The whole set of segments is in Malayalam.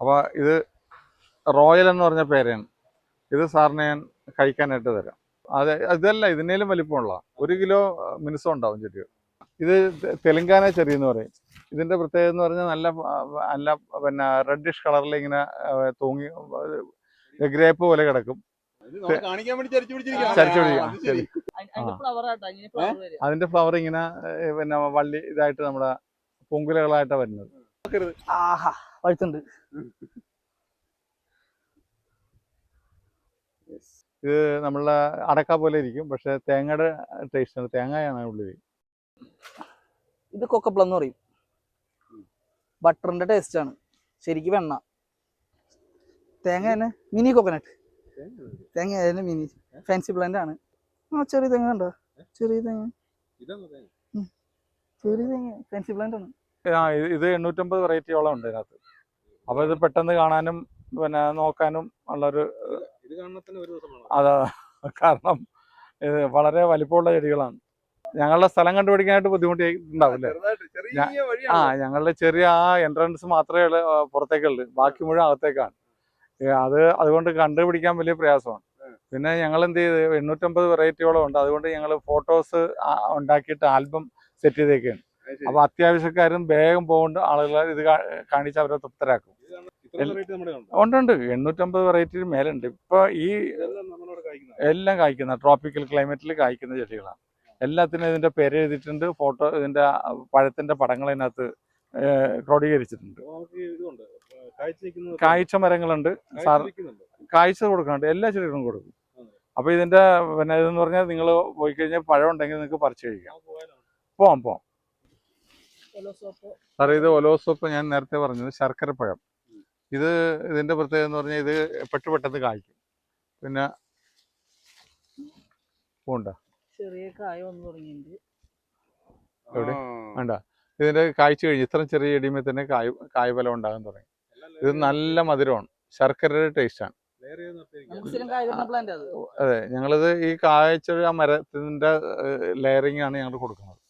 അപ്പോൾ ഇത് റോയൽ എന്ന് പറഞ്ഞ പേരാണ് ഇത് സാറിന് ഞാൻ കഴിക്കാനായിട്ട് തരാം. അതെ ഇതല്ല ഇതിനേലും വലിപ്പമുള്ള ഒരു കിലോ മിനുസം ഉണ്ടാവും ചെടികൾ ഇത് തെലുങ്കാന ചെറി എന്ന് പറയും. ഇതിന്റെ പ്രത്യേകത എന്ന് പറഞ്ഞാൽ നല്ല നല്ല പിന്നെ റെഡിഷ് കളറിൽ ഇങ്ങനെ തൂങ്ങി ഗ്രേപ്പ് പോലെ കിടക്കും. അതിന്റെ ഫ്ലവർ ഇങ്ങനെ പിന്നെ വള്ളി ഇതായിട്ട് നമ്മുടെ പൊങ്കുലകളായിട്ടാണ് വരുന്നത്. ആഹാ പഴുത്തുണ്ട് ഇത് നമ്മളെ അടക്ക പോലെ ഇരിക്കും പക്ഷെ തേങ്ങയുടെ ടേസ്റ്റ് ആണ്. തേങ്ങയാണ് ഉള്ളിൽ ഇത് കൊക്കപ്പളം എന്ന് പറയും. ബട്ടറിന്റെ ടേസ്റ്റ് ആണ്. ശരിക്കും വെണ്ണ. തേങ്ങ തന്നെ മിനി കോക്കനട്ട് തേങ്ങ തന്നെ മിനി ഫാൻസി പ്ലാന്റ് ആണ്. ആ ചെറിയ തേങ്ങ ഉണ്ടോ ചെറിയ തേങ്ങ? ചെറിയ തേങ്ങ. ഫാൻസി പ്ലാന്റ് ആണ്. ആ ഇത് എണ്ണൂറ്റമ്പത് വെറൈറ്റിയോളം ഉണ്ട് ഇതിനകത്ത്. അപ്പോൾ ഇത് പെട്ടെന്ന് കാണാനും പിന്നെ നോക്കാനും ഉള്ളൊരു അതെ കാരണം ഇത് വളരെ വലിപ്പമുള്ള ചെടികളാണ്. ഞങ്ങളുടെ സ്ഥലം കണ്ടുപിടിക്കാനായിട്ട് ബുദ്ധിമുട്ടി ഞാൻ- ആ ഞങ്ങളുടെ ചെറിയ ആ എൻട്രൻസ് മാത്രമേ പുറത്തേക്കുള്ളൂ. ബാക്കി മുഴുവൻ അകത്തേക്കാണ്. അത് അതുകൊണ്ട് കണ്ടുപിടിക്കാൻ വലിയ പ്രയാസമാണ്. പിന്നെ ഞങ്ങൾ എന്ത് ചെയ്ത് എണ്ണൂറ്റമ്പത് വെറൈറ്റിയോളം ഉണ്ട്. അതുകൊണ്ട് ഞങ്ങൾ ഫോട്ടോസ് ഉണ്ടാക്കിയിട്ട് ആൽബം സെറ്റ് ചെയ്തേക്കാണ്. അപ്പൊ അത്യാവശ്യക്കാരും വേഗം പോകേണ്ട ആളുകളെ ഇത് കാണിച്ച് അവരെ തൃപ്തരാക്കും. ഉണ്ടുണ്ട്. എണ്ണൂറ്റമ്പത് വെറൈറ്റി മേലുണ്ട്. ഇപ്പൊ ഈ എല്ലാം കായ്ക്കുന്ന ട്രോപ്പിക്കൽ ക്ലൈമറ്റിൽ കായ്ക്കുന്ന ചെടികളാണ്. എല്ലാത്തിനും ഇതിന്റെ പേര് എഴുതിയിട്ടുണ്ട്. ഫോട്ടോ ഇതിന്റെ പഴത്തിന്റെ പടങ്ങൾ ഇതിനകത്ത് ക്രോഡീകരിച്ചിട്ടുണ്ട്. കാഴ്ച മരങ്ങളുണ്ട്. സാർ കാഴ്ച കൊടുക്കാണ്ട് കൊടുക്കുന്നുണ്ട്. എല്ലാ ചെടികളും കൊടുക്കും. അപ്പൊ ഇതിന്റെ പിന്നെ ഇതെന്ന് പറഞ്ഞാൽ നിങ്ങൾ പോയി കഴിഞ്ഞാൽ പഴം ഉണ്ടെങ്കിൽ നിങ്ങൾക്ക് പറിച്ചു കഴിക്കാം. പോവാം പോവാം. സാർ ഇത് ഒലോസോപ്പ് ഞാൻ നേരത്തെ പറഞ്ഞത് ശർക്കരപ്പഴം. ഇത് ഇതിന്റെ പ്രത്യേകത എന്ന് പറഞ്ഞാൽ ഇത് പെട്ട് പെട്ടെന്ന് കായ്ക്കും. പിന്നെ പോണ്ട. ചെറിയ കായ വന്നു തുടങ്ങിയിട്ടുണ്ട്. എവിടെ? ആ. വേണ്ട. ഇതിന്റെ കായ്ച്ചു കഴിഞ്ഞ് ഇത്രയും ചെറിയ ചെടിയുമ്പോൾ തന്നെ കായ് കായ്ഫലം ഉണ്ടാകാൻ തുടങ്ങി. ഇത് നല്ല മധുരമാണ്. ശർക്കരയുടെ ടേസ്റ്റാണ് കായ അതെ. ഞങ്ങളിത് ഈ കായ്ച്ച ആ മരത്തിന്റെ ലെയറിംഗ് ആണ് ഞങ്ങൾ കൊടുക്കുന്നത്.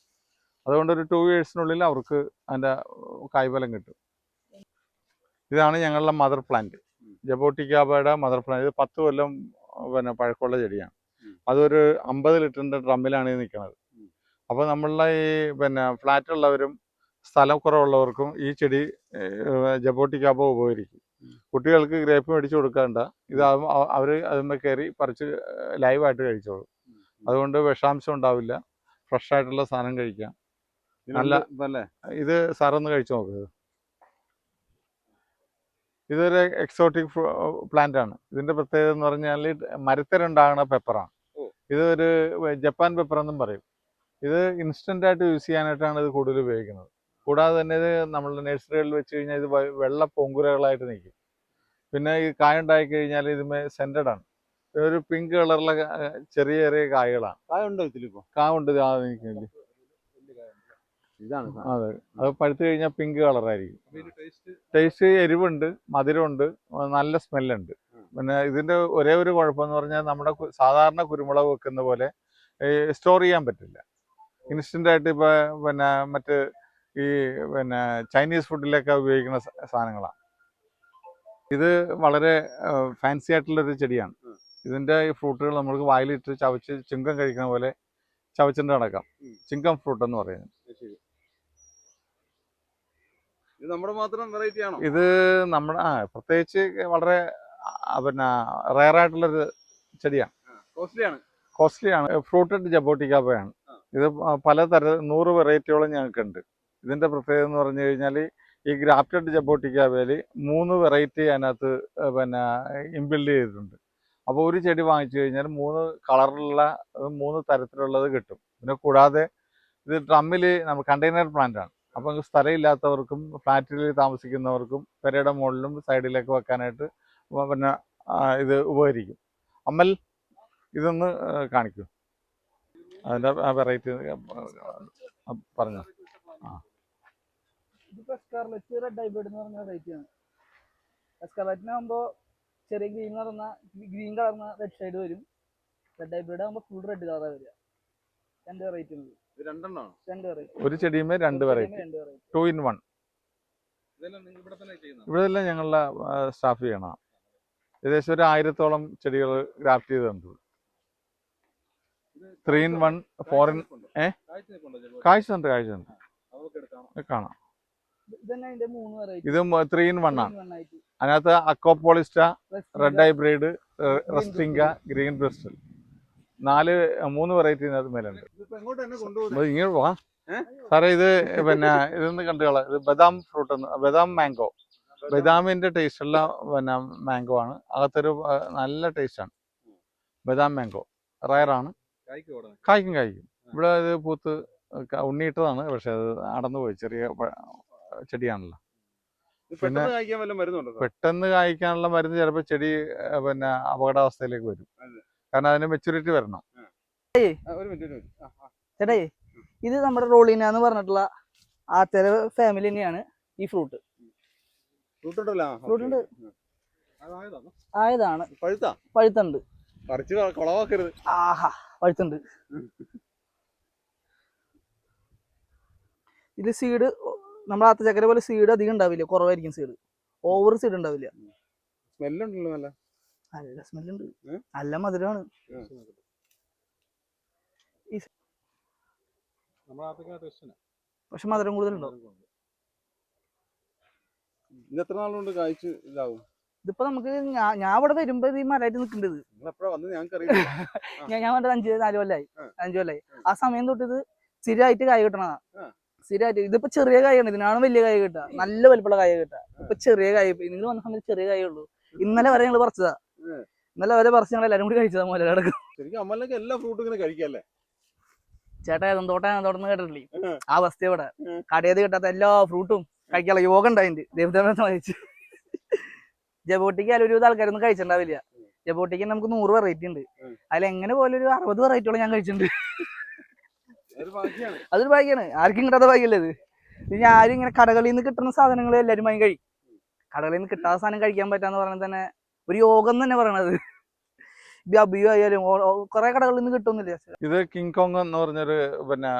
അതുകൊണ്ട് ഒരു ടു ഇയേഴ്സിനുള്ളിൽ അവർക്ക് അതിന്റെ കായ്ഫലം കിട്ടും. ഇതാണ് ഞങ്ങളുടെ മദർ പ്ലാന്റ് ജബോട്ടിക്കാബയുടെ മദർ പ്ലാന്റ് ഇത് പത്ത് കൊല്ലം പിന്നെ പഴക്കമുള്ള ചെടിയാണ്. അതൊരു അമ്പത് ലിറ്ററിന്റെ ഡ്രമ്മിലാണ് ഇത് നിൽക്കുന്നത്. അപ്പോൾ നമ്മളുടെ ഈ പിന്നെ ഫ്ലാറ്റ് ഉള്ളവരും സ്ഥലക്കുറവുള്ളവർക്കും ഈ ചെടി ജബോട്ടിക്കാബ ഉപകരിക്കും. കുട്ടികൾക്ക് ഗ്രേപ്പ് മേടിച്ചു കൊടുക്കാണ്ട. ഇത് അവർ അതിന്മേൽ കയറി പറിച്ച് ലൈവായിട്ട് കഴിച്ചോളും. അതുകൊണ്ട് വിഷാംശം ഉണ്ടാവില്ല. ഫ്രഷ് ആയിട്ടുള്ള സാധനം കഴിക്കാം. നല്ല-? ഇത് സാറൊന്ന് കഴിച്ചു നോക്ക് ഇതൊരു എക്സോട്ടിക് പ്ലാന്റ് ആണ് ഇതിന്റെ പ്രത്യേകത എന്ന് പറഞ്ഞാൽ മരത്തിലുണ്ടാകുന്ന പെപ്പറാണ്. ഇതൊരു ജപ്പാൻ പെപ്പർ എന്നും പറയും ഇത് ഇൻസ്റ്റന്റ് ആയിട്ട് യൂസ് ചെയ്യാനായിട്ടാണ് ഇത് കൂടുതൽ ഉപയോഗിക്കുന്നത് കൂടാതെ തന്നെ ഇത് നമ്മളുടെ നഴ്സറികളിൽ വെച്ച് കഴിഞ്ഞാൽ ഇത് വെള്ള പൊങ്കുരകളായിട്ട് നിൽക്കും പിന്നെ ഈ കായ ഉണ്ടായി കഴിഞ്ഞാൽ ഇത് സെന്റഡ് ആണ് ഒരു പിങ്ക് കളറിലെ ചെറിയ ചെറിയ കായകളാണ് കായ ഉണ്ടോ ഇതിലിപ്പോ? കായ ഉണ്ട് നിൽക്കുന്നില്ലേ. ഇതാണ് സാധനം. അതെ. അത് പഴുത്ത് കഴിഞ്ഞാൽ പിങ്ക് കളറായിരിക്കും ടേസ്റ്റ് എരിവുണ്ട് മധുരമുണ്ട് നല്ല സ്മെല്ലുണ്ട് പിന്നെ ഇതിന്റെ ഒരേ ഒരു കുഴപ്പമെന്ന് പറഞ്ഞാൽ നമ്മുടെ സാധാരണ കുരുമുളക് വെക്കുന്ന പോലെ സ്റ്റോർ ചെയ്യാൻ പറ്റില്ല. ഇൻസ്റ്റന്റ് ആയിട്ട് ഇപ്പൊ പിന്നെ മറ്റ് ഈ പിന്നെ ചൈനീസ് ഫുഡിലൊക്കെ ഉപയോഗിക്കുന്ന സാധനങ്ങളാണ്. ഇത് വളരെ ഫാൻസി ആയിട്ടുള്ളൊരു ചെടിയാണ്. ഇതിന്റെ ഈ ഫ്രൂട്ടുകൾ നമ്മൾക്ക് വായിലിട്ട് ചവച്ച് ചിങ്കം കഴിക്കുന്ന പോലെ ചവച്ചിട്ട് നടക്കാം. ചിങ്കം ഫ്രൂട്ട് എന്ന് പറയുന്നത്. നമ്മുടെ മാത്രം വെറൈറ്റി ആണോ? ഇത് നമ്മുടെ ആ പ്രത്യേകിച്ച് വളരെ പിന്നെ റയർ ആയിട്ടുള്ളൊരു ചെടിയാണ്. കോസ്റ്റ്ലി ആണ്. ഫ്രൂട്ടഡ് ജബോട്ടിക്കാപ്പയാണ്. ഇത് പലതര നൂറ് വെറൈറ്റിയോളം ഞങ്ങൾക്കുണ്ട്. ഇതിന്റെ പ്രത്യേകത എന്ന് പറഞ്ഞു കഴിഞ്ഞാൽ ഈ ഗ്രാഫ്റ്റഡ് ജബോട്ടിക്കാപ്പയിൽ മൂന്ന് വെറൈറ്റി അതിനകത്ത് പിന്നെ ഇൻബിൽഡ് ചെയ്തിട്ടുണ്ട്. അപ്പോൾ ഒരു ചെടി വാങ്ങിച്ചു കഴിഞ്ഞാൽ മൂന്ന് കളറിലുള്ള മൂന്ന് തരത്തിലുള്ളത് കിട്ടും. പിന്നെ കൂടാതെ ഇത് ഡ്രമ്മിൽ നമ്മൾ കണ്ടെയ്നർ പ്ലാന്റ് ആണ്. നിങ്ങൾക്ക് സ്ഥലമില്ലാത്തവർക്കും ഫ്ലാറ്റിൽ താമസിക്കുന്നവർക്കും പെരയുടെ മുകളിലും സൈഡിലേക്ക് വെക്കാനായിട്ട് പിന്നെ ഇത് ഉപകരിക്കും. അമ്മൽ ഇതൊന്ന് കാണിക്കും. അതിന്റെ വെറൈറ്റി പറഞ്ഞു. ഇതിപ്പോ എസ്കാർലറ്റ് റെഡ് ഹൈബ്രിഡ് എന്ന് പറഞ്ഞ വെറൈറ്റി ആണ്. എസ്കാർലറ്റിനാകുമ്പോ ചെറിയ ഗ്രീൻ കളർന്ന ഗ്രീൻ കളർന്ന റെഡ് ഷെയ്ഡ് വരും. റെഡ് ഹൈബ്രിഡ് ആകുമ്പോൾ ഫുൾ റെഡ് കളറാണ് വരിക. രണ്ട് വെറൈറ്റി ഉണ്ട്. ഒരു ചെടിയുമേ രണ്ട് വെറൈറ്റി ടു ഇൻ വൺ ഇതെല്ലാം നിങ്ങൾ ഇവിടെ തന്നെ ചെയ്യുന്നത്? ഇവിടെ എല്ലാം ഞങ്ങളുടെ സ്റ്റാഫ് ചെയ്യണം ഏകദേശം ഒരു ആയിരത്തോളം ചെടികൾ ഗ്രാഫ്റ്റ് ചെയ്തിട്ടുണ്ട് three in one four in ഏ? കാഴ്ച ഉണ്ട് കാഴ്ച ഇത് കാണാം. ഇത് ത്രീ ഇൻ വൺ ആണ് അതിനകത്ത് അക്കോപോളിസ്റ്റ റെഡ് ഹൈബ്രിഡ് റസ്റ്റിംഗ ഗ്രീൻ ബ്രിസ്റ്റൽ നാല് മൂന്ന് വെറൈറ്റി ഇതിനകത്ത് മേലുണ്ട്. ഇങ്ങോട്ട് എങ്ങോട്ട് തന്നെ കൊണ്ടുപോകുന്നത് ഇങ്ങനെ വാ ഏ? സാറേ ഇത് പിന്നെ ഇതൊന്ന് കണ്ടുകള ഇത് ബദാം ഫ്രൂട്ട് ബദാം മാംഗോ ബദാമിന്റെ ടേസ്റ്റ് ഉള്ള പിന്നെ മാംഗോ ആണ്. അകത്തൊരു നല്ല ടേസ്റ്റ് ആണ്. ബദാം മാംഗോ റയറാണ് കായ്ക്കും കായ്ക്കും ഇവിടെ ഇത് പൂത്ത് ഉണ്ണിയിട്ടതാണ്. പക്ഷെ അത് അടന്നു പോയി ചെറിയ ചെടിയാണല്ലോ. പിന്നെ പെട്ടെന്ന് കായ്ക്കാനുള്ള മരുന്ന് ചിലപ്പോൾ ചെടി പിന്നെ അപകടാവസ്ഥയിലേക്ക് വരും. കാരണം അതിന് മെച്ചൂരിറ്റി വരണം. ചേട്ടായി. ഇത് നമ്മുടെ റോളിന എന്ന് പറഞ്ഞിട്ടുള്ള ആത്തേര ഫാമിലി തന്നെയാണ് ഈ ഫ്രൂട്ട് ഫ്രൂട്ട് ഉണ്ടല്ലോ. ഫ്രൂട്ട് ഉണ്ട്. ആയതാണ്? പഴുത്താ? പഴുത്തുണ്ട്. ആഹാ പഴുത്തുണ്ട്. ഇത് സീഡ് നമ്മുടെ ആത്തച്ചക്കര പോലെ സീഡ് അധികം ഉണ്ടാവില്ല. കുറവായിരിക്കും സീഡ് ഓവർ സീഡ് ഉണ്ടാവില്ല. സ്മെല്ലുണ്ടല്ലോ നല്ല. നല്ല സ്മെല്ലുണ്ട്? നല്ല മധുരമാണ്. പക്ഷെ മധുരം കൂടുതലുണ്ടോ? ഇത് എത്ര നാളുകൊണ്ട് കായ്ച്ച് ഇതാവും? ഇതിപ്പോ നമുക്ക് ഞാൻ ഇവിടെ വരുമ്പോ ഈ മരമായിട്ട് നിൽക്കേണ്ടത്. ഞാൻ ഞാൻ അഞ്ചു അഞ്ച് നാല് കൊല്ലായി. അഞ്ചു കൊല്ലായി. ആ സമയം തൊട്ട് ഇത് സ്ഥിരമായിട്ട് കായ കിട്ടണതാ. സ്ഥിരമായിട്ട് ഇതിപ്പോ ചെറിയ കായാണ്. ഇതിനാണ് വലിയ കായ കിട്ടുക. നല്ല വലിപ്പമുള്ള കായ കിട്ടുക. ഇപ്പൊ ചെറിയ കായ നിങ്ങൾ വന്ന സമയത്ത് ചെറിയ കായുള്ളൂ ഉള്ളൂ. ഇന്നലെ വരെ ഞങ്ങൾ പറിച്ചതാ. ഇന്നലെ വരെ പറിച്ച് ഞങ്ങൾ എല്ലാരും കൂടി കഴിച്ചതാ മുതലടക്കം ശരിക്കും അമ്മലൊക്കെ എല്ലാ ഫ്രൂട്ടും ഇങ്ങനെ കഴിക്കല്ലേ ചേട്ടാ തോട്ടാ തുടർന്ന് കേട്ടിട്ടില്ലേ? ആ. വസ്തു ഇവിടെ. കടയത് കിട്ടാത്ത എല്ലാ ഫ്രൂട്ടും കഴിക്കാനുള്ള യോഗ ഉണ്ടായിട്ടുണ്ട്. ദൈവത്തെ വായിച്ച് ജബോട്ടിക്ക് അതിൽ ഒരുവിധ ആൾക്കാരൊന്നും കഴിച്ചിട്ടുണ്ടാവില്ല. ജബോട്ടിക്ക് നമുക്ക് നൂറ് വെറൈറ്റി ഉണ്ട്. അതിൽ എങ്ങനെ പോലെ ഒരു അറുപത് വെറൈറ്റിയോളം ഞാൻ കഴിച്ചിട്ടുണ്ട്. അതൊരു ഭാഗ്യാണ്. ആർക്കും കിട്ടാത്ത ഭാഗ്യല്ലേ ഇത്? ആരും ഇങ്ങനെ കടകളിൽ നിന്ന് കിട്ടുന്ന സാധനങ്ങൾ എല്ലാവരും വാങ്ങി കഴിക്കും കടകളിൽ നിന്ന് കിട്ടാത്ത സാധനം കഴിക്കാൻ പറ്റാന്ന് പറഞ്ഞാൽ തന്നെ ഒരു യോഗം തന്നെ പറയണത്. ഇത് അബിയോ ആയാലും കുറെ കടകളിൽ നിന്ന് കിട്ടുന്നില്ല? ഇത് കിങ് കോങ് എന്ന് പറഞ്ഞൊരു പിന്നെ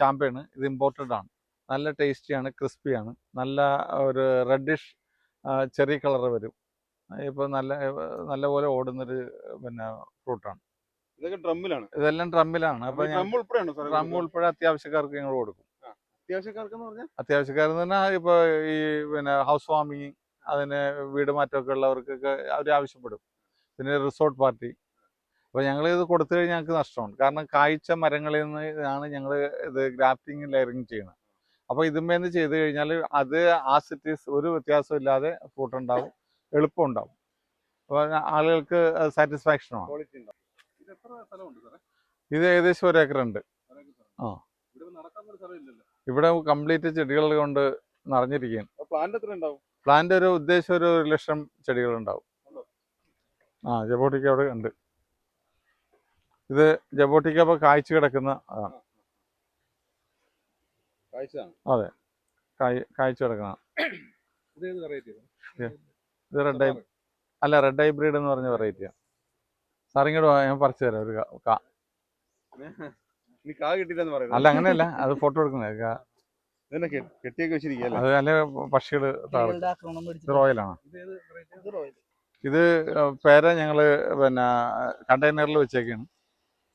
ചാമ്പയാണ്. ഇത് ഇമ്പോർട്ടഡ് ആണ്. നല്ല ടേസ്റ്റിയാണ് ക്രിസ്പിയാണ് നല്ല ഒരു റെഡിഷ് ചെറിയ കളർ വരും. ഇപ്പോൾ നല്ല നല്ല പോലെ ഓടുന്നൊരു പിന്നെ ഫ്രൂട്ടാണ് ഇതൊക്കെ ഡ്രമ്മിലാണ്. ഇതെല്ലാം ഡ്രമ്മിലാണ്. അപ്പൊ ഡ്രം ഉൾപ്പെടെയാണോ സാർ ഡ്രം ഉൾപ്പെടെ അത്യാവശ്യക്കാർക്ക് ഞങ്ങൾ കൊടുക്കും. അത്യാവശ്യക്കാർക്ക് അത്യാവശ്യക്കാർ അത്യാവശ്യക്കാരെന്ന് പറഞ്ഞാൽ ഇപ്പോൾ ഈ പിന്നെ ഹൗസ് വാമിങ് അതിന് വീട് മാറ്റമൊക്കെ ഉള്ളവർക്കൊക്കെ അവർ ആവശ്യപ്പെടും. പിന്നെ റിസോർട്ട് പാർട്ടി അപ്പോൾ ഞങ്ങൾ ഇത് കൊടുത്തു കഴിഞ്ഞാൽ ഞങ്ങൾക്ക് നഷ്ടമാണ്. കാരണം കാഴ്ച മരങ്ങളിൽ നിന്ന് ആണ് ഞങ്ങൾ ഇത് ഗ്രാഫ്റ്റിംഗ് ലെയറിങ് ചെയ്യുന്നത് അപ്പോൾ ഇതുമേന്ന് ചെയ്ത് കഴിഞ്ഞാൽ അത് ആ സിറ്റീസ് ഒരു വ്യത്യാസമില്ലാതെ ഫ്രൂട്ട് ഉണ്ടാവും എളുപ്പം ഉണ്ടാവും. അപ്പോൾ ആളുകൾക്ക് സാറ്റിസ്ഫാക്ഷനുമാണ് ഇത് ഏകദേശം ഒരു ഏക്കർ ഉണ്ട്. ആ. ഇവിടെ കംപ്ലീറ്റ് ചെടികൾ കൊണ്ട് നിറഞ്ഞിരിക്കുകയാണ്. പ്ലാന്റ് എത്ര ഉണ്ടാവും? പ്ലാന്റ് ഒരു ഉദ്ദേശം ഒരു ഒരു ലക്ഷം ചെടികളുണ്ടാവും. ആ ജബോട്ടിക്ക അവിടെ ഉണ്ട്. ഇത് ജബോട്ടിക്ക അപ്പോൾ കായ്ച്ചു കിടക്കുന്ന അതാണ് അതെ. കായ് കായ്ച്ചു കിടക്കുന്ന ഇത് റെഡ് ഐ അല്ല റെഡ് ഹൈബ്രിഡ് എന്ന് പറഞ്ഞ വെറൈറ്റിയാണ് സാറിങ്ങോട്ട് ഞാൻ പറിച്ചു തരാം ഒരു കാ- അല്ല അങ്ങനെയല്ല. അത് ഫോട്ടോ എടുക്കുന്നേ ഇതന്നെ കെട്ടിയൊക്കെ വെച്ചിരിക്കുകയല്ലേ? അത് പക്ഷികൾ ഇത് റോയലാണ്. പേര ഞങ്ങൾ പിന്നെ കണ്ടെയ്നറിൽ വെച്ചേക്കാണ്.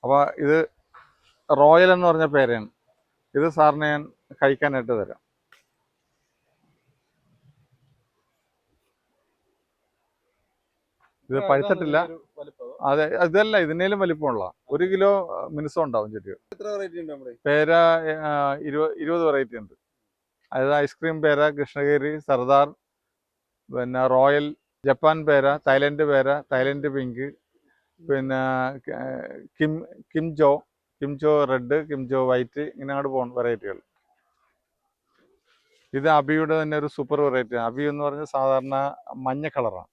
അപ്പോൾ ഇത് റോയൽ എന്ന് പറഞ്ഞ പേരയാണ്. ഇത് സാറിന് ഞാൻ കഴിക്കാനായിട്ട് തരാം. ഇത് പഴുത്തിട്ടില്ല. അതെ ഇതല്ല ഇതിനേലും വലിപ്പമുള്ള. ഒരു കിലോ മിനുസം ഉണ്ടാവും ചെടികൾ. എത്ര വെറൈറ്റി ഉണ്ട് നമ്മുടെ? പേര ഇരുപത് വെറൈറ്റി ഉണ്ട്. അതായത് ഐസ്ക്രീം പേര കൃഷ്ണഗിരി സർദാർ പിന്നെ റോയൽ ജപ്പാൻ പേര തായ്ലൻഡ് പേര തായ്ലൻഡ് പിങ്ക് പിന്നെ കിം കിംജോ കിംജോ റെഡ് കിംജോ വൈറ്റ് ഇങ്ങനെ അങ്ങോട്ട് പോകുന്ന വെറൈറ്റികൾ ഇത് അബിയുടെ തന്നെ ഒരു സൂപ്പർ വെറൈറ്റി അബി എന്ന് പറഞ്ഞാൽ സാധാരണ മഞ്ഞ കളറാണ്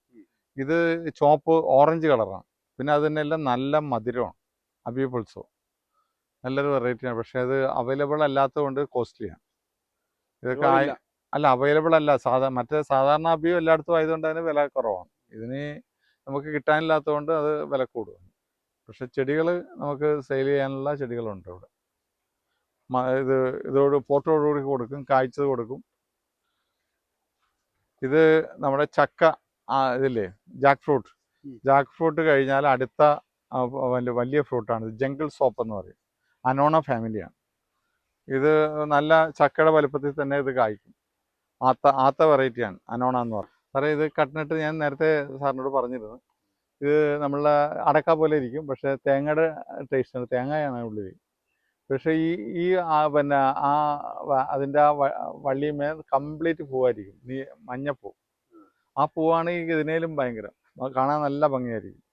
ഇത് ചോപ്പ് ഓറഞ്ച് കളറാണ് പിന്നെ അത് തന്നെയെല്ലാം നല്ല മധുരമാണ്. അബി പൾസോ നല്ലൊരു വെറൈറ്റിയാണ് പക്ഷേ അത് അവൈലബിൾ അല്ലാത്തതുകൊണ്ട് കോസ്റ്റ്ലിയാണ് ഇതൊക്കെ അല്ല അവൈലബിൾ അല്ല. സാധാ മറ്റേ സാധാരണ അബിയും എല്ലായിടത്തും ആയതുകൊണ്ട് അതിന് വില കുറവാണ്. ഇതിന് നമുക്ക് കിട്ടാനില്ലാത്തതുകൊണ്ട് അത് വില കൂടും. പക്ഷെ ചെടികൾ നമുക്ക് സെയിൽ ചെയ്യാനുള്ള ചെടികളുണ്ട് ഇവിടെ. ഇത് ഇതോട് പോട്ടോടുകൂടി കൊടുക്കും കായ്ച്ചത് കൊടുക്കും. ഇത് നമ്മുടെ ചക്ക ആ ഇതില്ലേ ജാക്ക് ഫ്രൂട്ട് ജാക്ക് ഫ്രൂട്ട് കഴിഞ്ഞാൽ അടുത്ത വലിയ വലിയ ഫ്രൂട്ടാണ് ജംഗിൾ സോപ്പ് എന്ന് പറയും. അനോണ ഫാമിലിയാണ് ഇത് നല്ല ചക്കയുടെ വലുപ്പത്തിൽ തന്നെ ഇത് കായ്ക്കും. ആത്ത ആത്ത വെറൈറ്റിയാണ് അനോണ എന്ന് പറയും. സാറേ ഇത് കട്ടിനിട്ട് ഞാൻ നേരത്തെ സാറിനോട് പറഞ്ഞിരുന്നു. ഇത് നമ്മളെ അടക്ക പോലെ ഇരിക്കും. പക്ഷേ തേങ്ങയുടെ ടേസ്റ്റാണ് തേങ്ങയാണ് ഉള്ളിൽ. പക്ഷേ ഈ ഈ ആ പിന്നെ ആ അതിന്റെ ആ വള്ളിയുമേ കംപ്ലീറ്റ് പൂവായിരിക്കും. നീ മഞ്ഞപ്പൂ. ആ പൂവാണ് ഈ ഇതിനേലും ഭയങ്കരം. കാണാൻ നല്ല ഭംഗിയായിരിക്കും.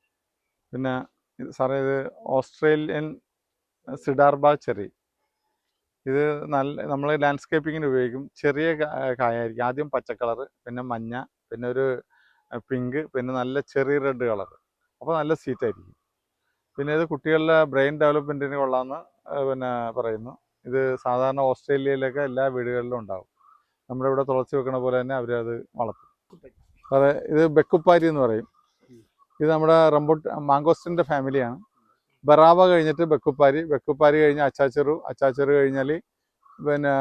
പിന്നെ സാറേ ഇത് ഓസ്ട്രേലിയൻ സിഡാർബ ചെറി ഇത് നല്ല നമ്മൾ ലാൻഡ്സ്കേപ്പിങ്ങിന് ഉപയോഗിക്കും. ചെറിയ കായ കായായിരിക്കും. ആദ്യം പച്ച കളർ പിന്നെ മഞ്ഞ പിന്നെ ഒരു പിങ്ക് പിന്നെ നല്ല ചെറിയ റെഡ് കളർ അപ്പോൾ നല്ല സ്വീറ്റ് ആയിരിക്കും. പിന്നെ ഇത് കുട്ടികളുടെ ബ്രെയിൻ ഡെവലപ്മെന്റിന് കൊള്ളാമെന്ന് പിന്നെ പറയുന്നു. ഇത് സാധാരണ ഓസ്ട്രേലിയയിലൊക്കെ എല്ലാ വീടുകളിലും ഉണ്ടാവും. നമ്മുടെ ഇവിടെ തുളച്ച് വെക്കണ പോലെ തന്നെ അവരത് വളർത്തും. അതെ ഇത് ബെക്കുപ്പാരി എന്ന് പറയും. ഇത് നമ്മുടെ റംബുട്ട് മാങ്കോസ്റ്റിന്റെ ഫാമിലിയാണ് ബറാബ കഴിഞ്ഞിട്ട് ബെക്കുപ്പാരി ബെക്കുപ്പാരി കഴിഞ്ഞ് അച്ചാച്ചെറു അച്ചാച്ചെറു കഴിഞ്ഞാൽ പിന്നെ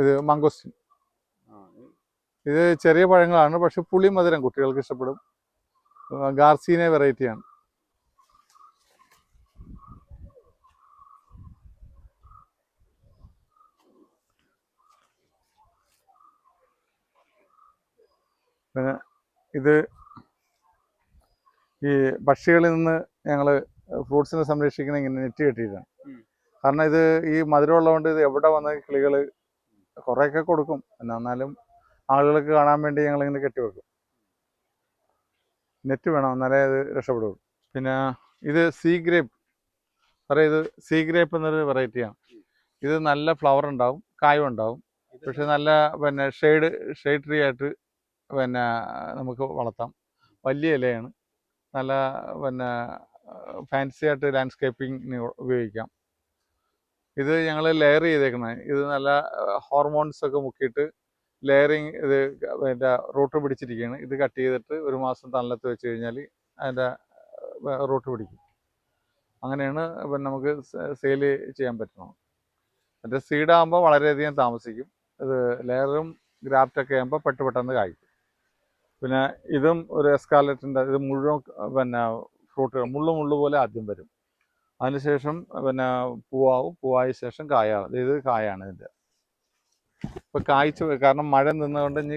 ഇത് മംഗോസ്റ്റിൻ ഇത് ചെറിയ പഴങ്ങളാണ് പക്ഷെ പുളി മധുരം കുട്ടികൾക്ക് ഇഷ്ടപ്പെടും. ഗാർസീനെ വെറൈറ്റിയാണ്. പിന്നെ ഇത് ഈ പക്ഷികളിൽ നിന്ന് ഞങ്ങൾ ഫ്രൂട്ട്സിനെ സംരക്ഷിക്കുന്ന ഇങ്ങനെ നെറ്റ് കെട്ടിയിട്ടാണ്. കാരണം ഇത് ഈ മധുരം ഉള്ളതുകൊണ്ട് ഇത് എവിടെ വന്ന കിളികൾ കുറേയൊക്കെ കൊടുക്കും. എന്നാലും ആളുകൾക്ക് കാണാൻ വേണ്ടി ഞങ്ങൾ ഇങ്ങനെ കെട്ടിവെക്കും. നെറ്റ് വേണം എന്നാലേ അത് രക്ഷപ്പെടുള്ളൂ പിന്നെ ഇത് സീ ഗ്രേപ്പ്. പറയാം ഇത് സീ ഗ്രേപ്പ് എന്നൊരു വെറൈറ്റിയാണ്. ഇത് നല്ല ഫ്ലവർ ഉണ്ടാവും കായും ഉണ്ടാവും. പക്ഷെ നല്ല പിന്നെ ഷെയ്ഡ് ഷെയ്ഡ് ട്രീ ആയിട്ട് പിന്നെ നമുക്ക് വളർത്താം. വലിയ ഇലയാണ്. നല്ല പിന്നെ ഫാൻസി ആയിട്ട് ലാൻഡ്സ്കേപ്പിങ്ങിന് ഉപയോഗിക്കാം. ഇത് ഞങ്ങൾ ലെയർ ചെയ്തേക്കുന്നത് ഇത് നല്ല ഹോർമോൺസ് ഒക്കെ മുക്കിയിട്ട് ലെയറിങ് ഇത് അതിന്റെ റൂട്ട് പിടിച്ചിരിക്കുകയാണ് ഇത് കട്ട് ചെയ്തിട്ട് ഒരു മാസം തണലത്ത് വെച്ച് കഴിഞ്ഞാൽ അതിന്റെ റൂട്ട് പിടിക്കും. അങ്ങനെയാണ് ഇപ്പം നമുക്ക് സെയിൽ ചെയ്യാൻ പറ്റുന്നത്. മറ്റേ സീഡാകുമ്പോൾ വളരെയധികം താമസിക്കും. ഇത് ലെയറും ഗ്രാഫ്റ്റൊക്കെ ആകുമ്പോൾ പെട്ട് പെട്ടെന്ന് കായ്ക്കും. പിന്നെ ഇതും ഒരു എസ്കാലറ്റിന്റെ ഇത് മുഴുവൻ പിന്നെ ഫ്രൂട്ട് മുള്ളു മുള്ളു പോലെ ആദ്യം വരും. അതിനുശേഷം പിന്നെ പൂവാവും പൂവായ ശേഷം കായാവും. ഇത് കായാണ് ഇതിന്റെ. ഇപ്പം കായ്ച്ചു. കാരണം മഴ നിന്നുകൊണ്ട് ഇനി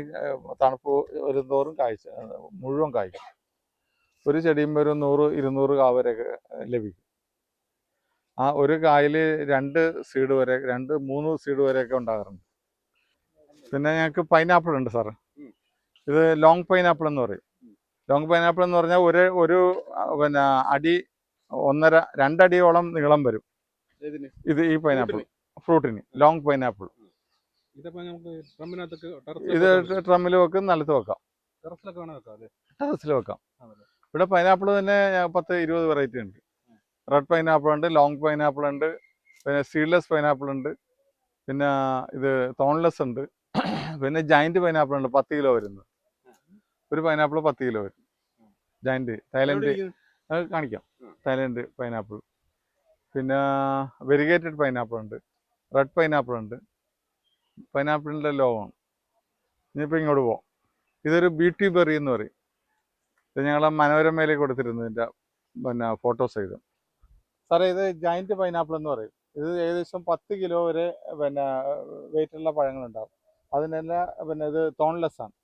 തണുപ്പ് തണുപ്പ് തോറും കായ്ച്ച മുഴുവൻ കായ്ക്കും. ഒരു ചെടിയും ഒരു നൂറ് ഇരുന്നൂറ് കാ വരെയൊക്കെ ലഭിക്കും. ആ ഒരു കായിൽ രണ്ട് സീഡ് വരെ രണ്ട് മൂന്ന് സീഡ് വരെയൊക്കെ ഉണ്ടാകാറുണ്ട്. പിന്നെ ഞങ്ങൾക്ക് പൈനാപ്പിൾ ഉണ്ട് സാറ്. ഇത് ലോങ് പൈനാപ്പിൾ എന്ന് പറയും. ലോങ് പൈനാപ്പിൾ എന്ന് പറഞ്ഞാൽ ഒരു ഒരു പിന്നെ അടി ഒന്നര രണ്ടടിയോളം നീളം വരും. ഇത് ഈ പൈനാപ്പിൾ. ഫ്രൂട്ടിന്. Long pineapple. ഇത് ട്രമ്മിൽ വെക്കും നിലത്ത് വെക്കാം. ടെറസിൽ വെക്കാം ഇവിടെ പൈനാപ്പിൾ തന്നെ പത്ത് ഇരുപത് വെറൈറ്റി ഉണ്ട്. റെഡ് പൈനാപ്പിൾ ഉണ്ട് ലോങ് പൈനാപ്പിൾ ഉണ്ട് പിന്നെ സീഡ്ലെസ് പൈനാപ്പിൾ ഉണ്ട് പിന്നെ ഇത് തോൺലെസ് ഉണ്ട് പിന്നെ ജൈന്റ് പൈനാപ്പിൾ ഉണ്ട് പത്ത് കിലോ വരുന്നത്. ഒരു പൈനാപ്പിൾ പത്ത് കിലോ വരും. ജയന്റ് തായ്ലൻഡ് കാണിക്കാം. തൈലൻഡ് തായ്ലൻഡ് പൈനാപ്പിൾ പിന്നെ വെരിഗേറ്റഡ് പൈനാപ്പിൾ ഉണ്ട്. റെഡ് പൈനാപ്പിൾ ഉണ്ട്. പൈനാപ്പിളിന്റെ ലോവാണ് ഇനിയിപ്പോൾ ഇങ്ങോട്ട് പോവാം. ഇതൊരു ബ്യൂട്ടി ബെറി എന്ന് പറയും. ഇത് ഞങ്ങളെ മനോരമയിൽ കൊടുത്തിരുന്നു ഇതിന്റെ പിന്നെ ഫോട്ടോസ് ചെയ്ത് സാറേ ഇത് ജയന്റ് പൈനാപ്പിൾ എന്ന് പറയും. ഇത് ഏകദേശം പത്ത് കിലോ വരെ പിന്നെ വെയിറ്റുള്ള പഴങ്ങളുണ്ടാവും. അതിനെല്ലാം പിന്നെ ഇത് തോൺലെസ് ആണ്.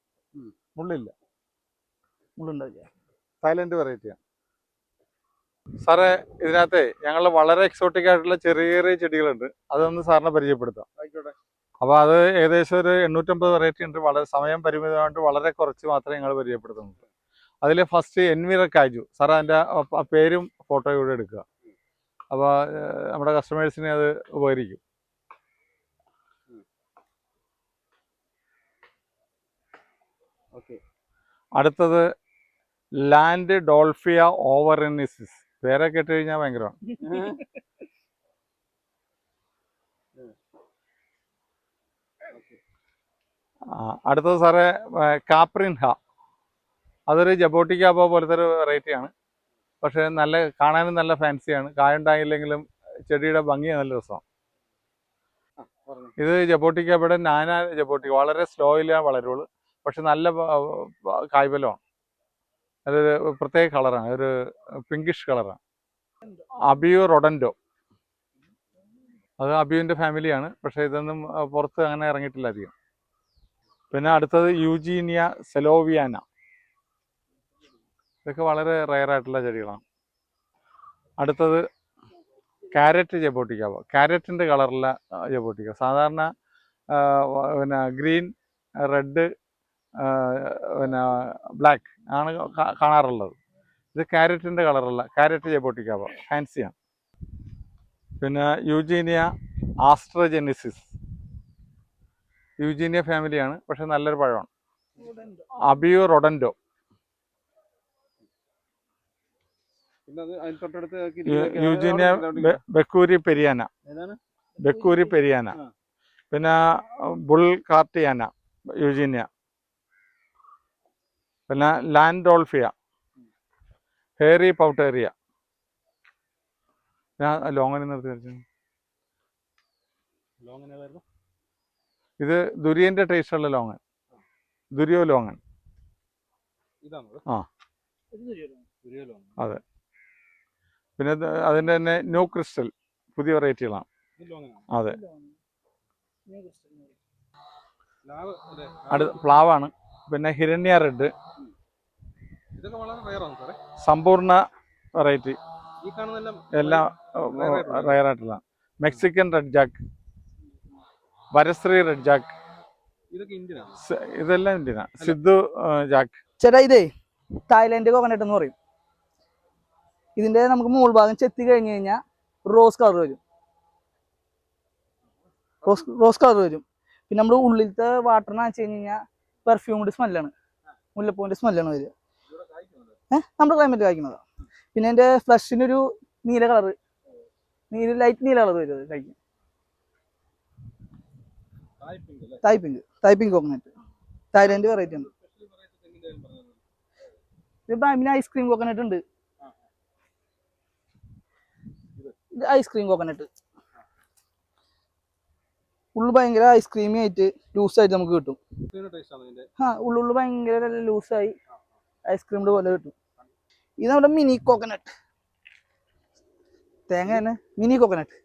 മുള്ളില്ല. മുള്ളുണ്ടാവില്ല സൈലന്റ് വെറൈറ്റിയാണ് സാറേ ഇതിനകത്തെ ഞങ്ങൾ വളരെ എക്സോട്ടിക് ആയിട്ടുള്ള ചെറിയ ചെറിയ ചെടികളുണ്ട്. അതൊന്ന് സാറിനെ പരിചയപ്പെടുത്താം. അപ്പൊ അത് ഏകദേശം ഒരു എണ്ണൂറ്റമ്പത് വെറൈറ്റി ഉണ്ട്. വളരെ സമയം പരിമിതമായിട്ട് വളരെ കുറച്ച് മാത്രമേ ഞങ്ങൾ പരിചയപ്പെടുത്തുന്നുള്ളൂ. അതിൽ ഫസ്റ്റ് എൻവിറ കാജു സാർ അതിന്റെ പേരും ഫോട്ടോയും കൂടെ എടുക്കുക. അപ്പോൾ നമ്മുടെ കസ്റ്റമേഴ്സിനെ അത് ഉപകരിക്കും. അടുത്തത് ലാൻഡ് ഡോൾഫിയ ഓവറിനിസിസ് പേരെ കേട്ട് കഴിഞ്ഞാൽ ഭയങ്കരമാണ് ആ, അടുത്തത് സാറേ കാപ്രിൻ ഹ അതൊരു ജബോട്ടിക്കാബോ പോലത്തെ ഒരു വെറൈറ്റിയാണ് പക്ഷേ നല്ല കാണാനും നല്ല ഫാൻസിയാണ് കായുണ്ടായില്ലെങ്കിലും ചെടിയുടെ ഭംഗി നല്ല രസമാണ് ഇത് ജബോട്ടിക്കാബയുടെ നാന ജബോട്ടിക്ക. വളരെ സ്ലോയിലാണ് വളരുള്ളൂ. പക്ഷെ നല്ല കായ്ഫലമാണ്. അതൊരു പ്രത്യേക കളറാണ്. ഒരു പിങ്കിഷ് കളറാണ് അബിയു റൊഡൻഡോ. അത് അബിയുവിന്റെ ഫാമിലിയാണ് പക്ഷേ ഇതൊന്നും പുറത്ത് അങ്ങനെ ഇറങ്ങിയിട്ടില്ല അധികം. പിന്നെ അടുത്തത് യൂജീനിയ സെലോവിയാന. ഇതൊക്കെ വളരെ റയറായിട്ടുള്ള ചെടികളാണ്. അടുത്തത് ക്യാരറ്റ് ജബോട്ടിക്കാവോ ക്യാരറ്റിന്റെ കളറുള്ള ജബോട്ടിക്ക. സാധാരണ പിന്നെ ഗ്രീൻ റെഡ് പിന്നെ ബ്ലാക്ക് ആണ് കാണാറുള്ളത്. ഇത് ക്യാരറ്റിന്റെ കളറുള്ള ക്യാരറ്റ് ജബോട്ടിക്കാവോ. ഫാൻസിയാണ്. പിന്നെ യൂജീനിയ ആസ്ട്രജെനിസിസ്. യൂജീനിയ ഫാമിലിയാണ്. പക്ഷെ നല്ലൊരു പഴമാണ്. അബിയോ റൊഡൻഡോ. യൂജീനിയ ബക്കൂരി പെരിയാന. ബെക്കൂരി പെരിയാന. പിന്നെ ബുൾ കാർട്ടിയാന യൂജീനിയ. പിന്നെ ലാൻഡോൾഫിയ ഹേറി പൗട്ടേറിയ ഞാൻ ലോങ്ങനെ നിർത്തി വരച്ചു ഇത് ദുരിയന്റെ ടേസ്റ്റ് ഉള്ള ലോങ്ങൻ ദുര്യോ ലോങ്ങൻ ആ. അതെ. പിന്നെ അതിന്റെ തന്നെ ന്യൂ ക്രിസ്റ്റൽ. പുതിയ വെറൈറ്റികളാണ് അതെ. അടുത്ത പ്ലാവാണ്. പിന്നെ ഹിരണ്യ റെഡ്. ഇതൊക്കെ വളരെ റയറാണ് സാറേ. സമ്പൂർണ വെറൈറ്റി ഈ കാണുന്നെല്ലാം എല്ലാം റയറായിട്ടുള്ള ആയിട്ടുള്ള. റയർ ആയിട്ടുള്ള. Mexican red jack വരശ്രീ red jack ഇതൊക്കെ ഇന്ത്യനാണ് സ് ഇതെല്ലാം ഇന്ത്യനാ സിദ്ധു ജാക്ക് ചേട്ടാ ഇതേ തായ്ലൻഡ് കോക്കനട്ട് എന്ന് പറയും. ഇതിന്റെ നമുക്ക് മൂൾ ഭാഗം ചെത്തി കഴിഞ്ഞു കഴിഞ്ഞാൽ റോസ് കളർ വരും. റോസ് റോസ് കളർ വരും. പിന്നെ നമ്മുടെ ഉള്ളിലത്തെ വാട്ടറിന് വെച്ച് കഴിഞ്ഞ് കഴിഞ്ഞാൽ പെർഫ്യൂംഡ് സ്മെല്ലാണ് മുല്ലപ്പൂവിന്റെ സ്മെല്ലാണ് വരിക. നമ്മുടെ ക്ലൈമറ്റ് കഴിക്കുന്നത് പിന്നെ എന്റെ ഫ്ലഷിനൊരു നീല കളർ നീല ലൈറ്റ് നീല കളർ വരും അത് തായ്പിങ്ക് തായ് പിങ്ക് അല്ലേ Thai pink coconut Thailand variety ഉണ്ട്. ഇത് പിന്നെ ഐസ്ക്രീം കോക്കനട്ട് ഉണ്ട്. ഇത് ഐസ്ക്രീം കോക്കനട്ട് ഉള്ളു ഭയങ്കര ഐസ്ക്രീമി ആയിട്ട് ലൂസായിട്ട് നമുക്ക് കിട്ടും. ആ ഉള്ളുള്ളു ഭയങ്കര ലൂസായി ഐസ്ക്രീമിന്റെ പോലെ കിട്ടും. ഇത് നമ്മുടെ മിനി കോക്കനട്ട് തേങ്ങ തന്നെ. മിനി കോക്കനട്ട്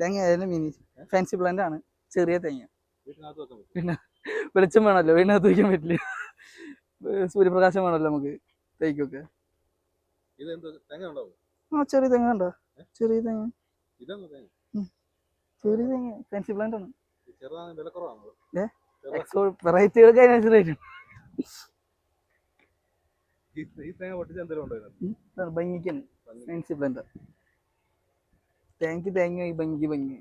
തേങ്ങ തന്നെ മിനി ഫാൻസി പ്ലാന്റ് ആണ്. ചെറിയ തേങ്ങ. പിന്നെ വെളിച്ചം വേണമല്ലോ. വീടിനകത്ത് വയ്ക്കാൻ പറ്റില്ല. സൂര്യപ്രകാശം വേണമല്ലോ നമുക്ക് തേക്കൊക്കെ. ആ ചെറിയ തേങ്ങ ഉണ്ടോ ചെറിയ തേങ്ങ. ചെറിയ തേങ്ങ. ഫാൻസി പ്ലാന്റ് ആണ്? വെറൈറ്റികൾക്ക് അതിനനുസരിച്ച് ഈ തേങ്ങ പൊട്ടിച്ച് എന്തെങ്കിലും ഫാൻസി തേങ്ങ ഭംഗി ഭംഗി.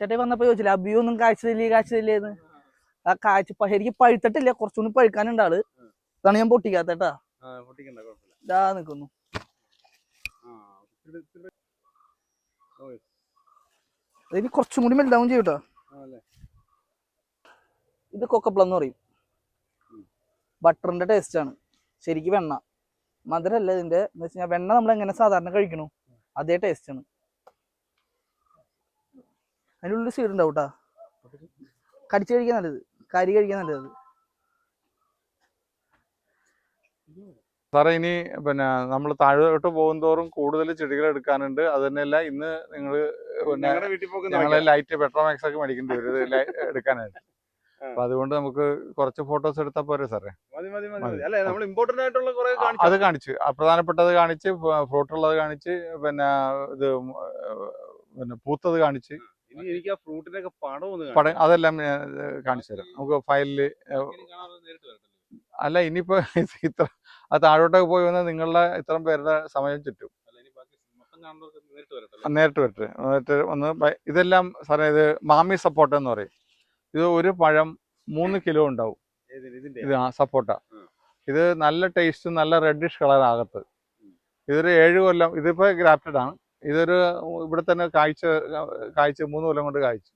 ചേട്ടായി വന്നപ്പോ ചോദിച്ചില്ല അബിയൊന്നും കാഴ്ചയില്ലേ കാഴ്ചയില്ലേ കാഴ്ചയില്ലേന്ന് ആ കാഴ്ച ശരിക്കും പഴുത്തിട്ടില്ല കുറച്ചുകൂടി പഴുക്കാനുണ്ട് ആൾ. അതാണ് ഞാൻ പൊട്ടിക്കാത്തേട്ടാ ഇതാ നിക്കുന്നു. അതിന് കുറച്ചും കൂടി മെൽഡാവും ചെയ്യൂട്ടോ ഇത് കൊക്കപ്പളം എന്ന് പറയും. ബട്ടറിന്റെ ടേസ്റ്റ് ആണ്. ശരിക്കും വെണ്ണ. മധുരല്ല ഇതിന്റെ. എന്ന് വെച്ച് കഴിഞ്ഞാൽ വെണ്ണ നമ്മൾ എങ്ങനെ സാധാരണ കഴിക്കണു? അതേ ടേസ്റ്റ് ആണ്. അതിനുള്ളിൽ സീഡ് ഉണ്ടാവും കേട്ടാ കടിച്ചു കഴിക്കാൻ നല്ലത്. കരി കഴിക്കാൻ നല്ലത് സാറേ ഇനി പിന്നെ നമ്മൾ താഴോട്ട് പോകുന്തോറും കൂടുതൽ ചെടികൾ എടുക്കാനുണ്ട്. അത് തന്നെയല്ല ഇന്ന് നിങ്ങൾ ഞങ്ങളെ ലൈറ്റ് പെട്രോമാക്സ് ഒക്കെ മേടിക്കേണ്ടി വരും. എടുക്കാനായിട്ട്. അപ്പൊ അതുകൊണ്ട് നമുക്ക് കുറച്ച് ഫോട്ടോസ് എടുത്താൽ പോരെ സാറേ. അത് കാണിച്ച്. പ്രധാനപ്പെട്ടത് കാണിച്ച് ഫ്രൂട്ട് ഉള്ളത് കാണിച്ച് പിന്നെ ഇത് പിന്നെ പൂത്തത് കാണിച്ച്. എനിക്ക് ആ ഫ്രൂട്ടിനൊക്കെ പടം പട അതെല്ലാം കാണിച്ചു തരാം. നമുക്ക് ഫയലിൽ അല്ല ഇനിയിപ്പോ ഇത്ര ആ താഴോട്ടൊക്കെ പോയി വന്നാൽ നിങ്ങളുടെ ഇത്രയും പേരുടെ സമയം ചുറ്റും. നേരിട്ട് വരട്ടെ. നേരിട്ട് വന്ന് ഇതെല്ലാം സാറേ ഇത് മാമി സപ്പോർട്ട് എന്ന് പറയും. ഇത് ഒരു പഴം മൂന്ന് കിലോ ഉണ്ടാവും. ഇത് ആ സപ്പോട്ട. ഇത് നല്ല ടേസ്റ്റ് നല്ല റെഡിഷ് കളർ ആകത്ത്. ഇതൊരു ഏഴ് കൊല്ലം ഇതിപ്പോ ഗ്രാഫ്റ്റഡ് ആണ്. ഇതൊരു ഇവിടെ തന്നെ കാഴ്ച കാഴ്ച മൂന്ന് കൊല്ലം കൊണ്ട് കായ്ച്ചു.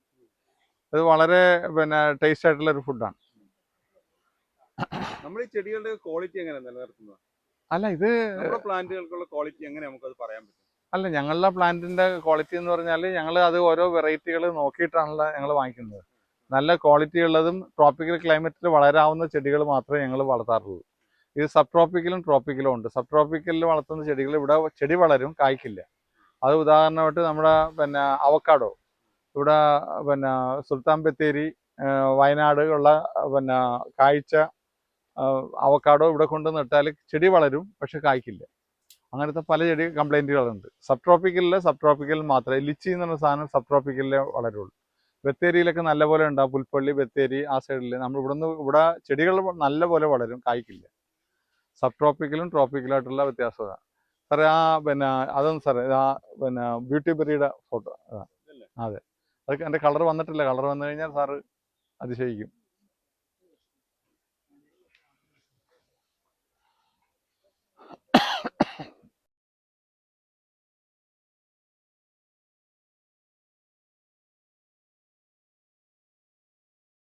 ഇത് വളരെ പിന്നെ ടേസ്റ്റ് ആയിട്ടുള്ള ഒരു ഫുഡാണ് നമ്മൾ ഈ ചെടികളുടെ ക്വാളിറ്റി എങ്ങനെ നിലനിർത്തുന്നത്? അല്ല ഇത് പ്ലാന്റുകൾക്കുള്ള ക്വാളിറ്റി എങ്ങനെ നമുക്കത് പറയാൻ പറ്റും? അല്ല ഞങ്ങളുടെ പ്ലാന്റിന്റെ ക്വാളിറ്റി എന്ന് പറഞ്ഞാൽ ഞങ്ങൾ അത് ഓരോ വെറൈറ്റികൾ നോക്കിയിട്ടാണല്ലോ ഞങ്ങൾ വാങ്ങിക്കുന്നത്. നല്ല ക്വാളിറ്റി ഉള്ളതും ട്രോപ്പിക്കൽ ക്ലൈമറ്റിൽ വളരാവുന്ന ചെടികൾ മാത്രമേ ഞങ്ങൾ വളർത്താറുള്ളൂ. ഇത് സബ് ട്രോപ്പിക്കലും ട്രോപ്പിക്കലും ഉണ്ട്. സബ് ട്രോപ്പിക്കലിൽ വളർത്തുന്ന ചെടികൾ ഇവിടെ ചെടി വളരും കായ്ക്കില്ല. അത് ഉദാഹരണമായിട്ട് നമ്മുടെ പിന്നെ അവക്കാഡോ ഇവിടെ പിന്നെ സുൽത്താൻ ബത്തേരി വയനാട് ഉള്ള പിന്നെ കായ്ച്ച അവക്കാടോ ഇവിടെ കൊണ്ട് നട്ടാൽ ചെടി വളരും പക്ഷെ കായ്ക്കില്ല. അങ്ങനത്തെ പല ചെടി കംപ്ലൈന്റുകളുണ്ട് സബ് ട്രോപ്പിക്കലിൽ സബ് ട്രോപ്പിക്കലിൽ മാത്രമേ ലിച്ചി എന്ന് പറഞ്ഞ സാധനം സബ് ട്രോപ്പിക്കലിലെ വളരുള്ളൂ. ബത്തേരിയിലൊക്കെ നല്ലപോലെ ഉണ്ടാവും. പുൽപ്പള്ളി ബത്തേരി ആ സൈഡിൽ നമ്മൾ ഇവിടുന്ന് ഇവിടെ ചെടികൾ നല്ലപോലെ വളരും. കായ്ക്കില്ല. സബ് ട്രോപ്പിക്കലും ട്രോപ്പിക്കലായിട്ടുള്ള വ്യത്യാസം സാറേ ആ പിന്നെ അതൊന്ന് സാറേ ആ പിന്നെ ബ്യൂട്ടി ബെറിയുടെ ഫോട്ടോ? അതെ. അതൊക്കെ എന്റെ കളർ വന്നിട്ടില്ല. കളർ വന്നു കഴിഞ്ഞാൽ സാറ് അതിശയിക്കും.